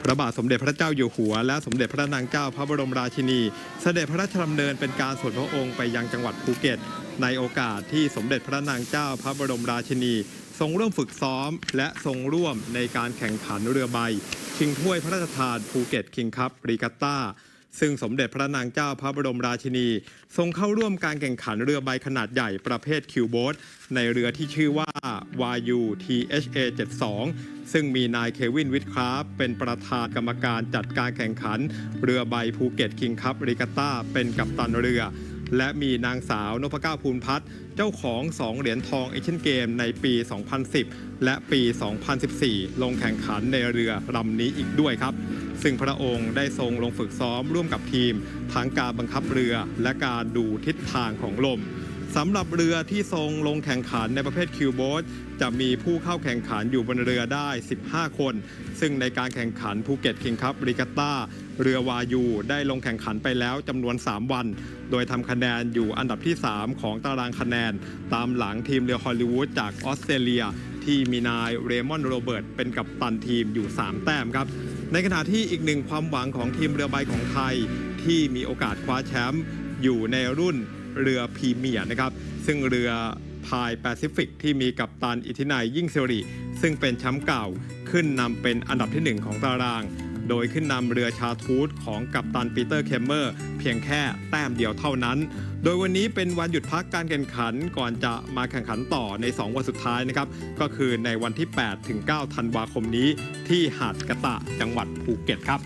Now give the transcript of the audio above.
พระบาทสมเด็จพระเจ้าอยู่หัว และสมเด็จพระนางเจ้าพระบรมราชินี เสด็จพระราชดำเนินเป็นการส่วนพระองค์ไปยังจังหวัดภูเก็ต ในโอกาสที่สมเด็จพระนางเจ้าพระบรมราชินี ทรงร่วมฝึกซ้อม และทรงร่วมในการแข่งขันเรือใบชิงถ้วยพระราชทานภูเก็ตคิงคัพรีกาต้า ซึ่งสมเด็จพระนางเจ้าพระบรมราชินี ทรงเข้าร่วมการแข่งขันเรือใบขนาดใหญ่ประเภทคิวโบ๊ทในเรือที่ชื่อว่า YU THA 72 ซึ่งมีนายเควินวิทคราฟเป็นประธานกรรมการจัดการแข่งขัน เรือใบภูเก็ตคิงคัพรีกาต้าเป็นกัปตันเรือ และมีนางสาวนพเก้าภูลพัฒน์เจ้าของ 2 เหรียญทองเอเชียนเกมในปี 2010 และปี 2014 ลงแข่งขันในเรือลำนี้อีกด้วยครับ ซึ่งพระองค์ได้ทรงลงฝึกซ้อมร่วมกับทีมทั้งการบังคับเรือและการดูทิศทางของลม สำหรับเรือที่ทรงลงแข่งขันในประเภทคิวโบ๊ทจะมีผู้เข้าแข่งขันอยู่บนเรือได้ 15 คน ซึ่งในการแข่งขันภูเก็ตคิงคัพริกาต้า เรือวายูได้ลงแข่งขันไปแล้วจำนวน 3 วัน โดยทำคะแนนอยู่อันดับที่ 3 ของตารางคะแนน ตามหลังทีมเรือฮอลลีวูดจากออสเตรเลีย ที่มีนายเรมอนโรเบิร์ตเป็นกัปตันทีมอยู่ 3 แต้มครับ ในขณะที่อีกหนึ่งความหวังของทีมเรือใบของไทย ที่มีโอกาสคว้าแชมป์อยู่ในรุ่น เรือพรีเมียร์นะครับ ซึ่งเรือพายแปซิฟิกที่มีกัปตันอิทธินัยยิ่งเซริซึ่งเป็นแชมป์เก่าขึ้นนำเป็นอันดับที่ 1 ของตาราง โดยขึ้นนำเรือชาทูตของกัปตันปีเตอร์เคมเมอร์ เพียงแค่แต้มเดียวเท่านั้น โดยวันนี้เป็นวันหยุดพักการแข่งขันก่อนจะมาแข่งขันต่อใน 2 วันสุดท้ายนะครับ ก็คือในวันที่ 8 ถึง 9 ธันวาคมนี้ที่หาดกะตะจังหวัดภูเก็ตครับ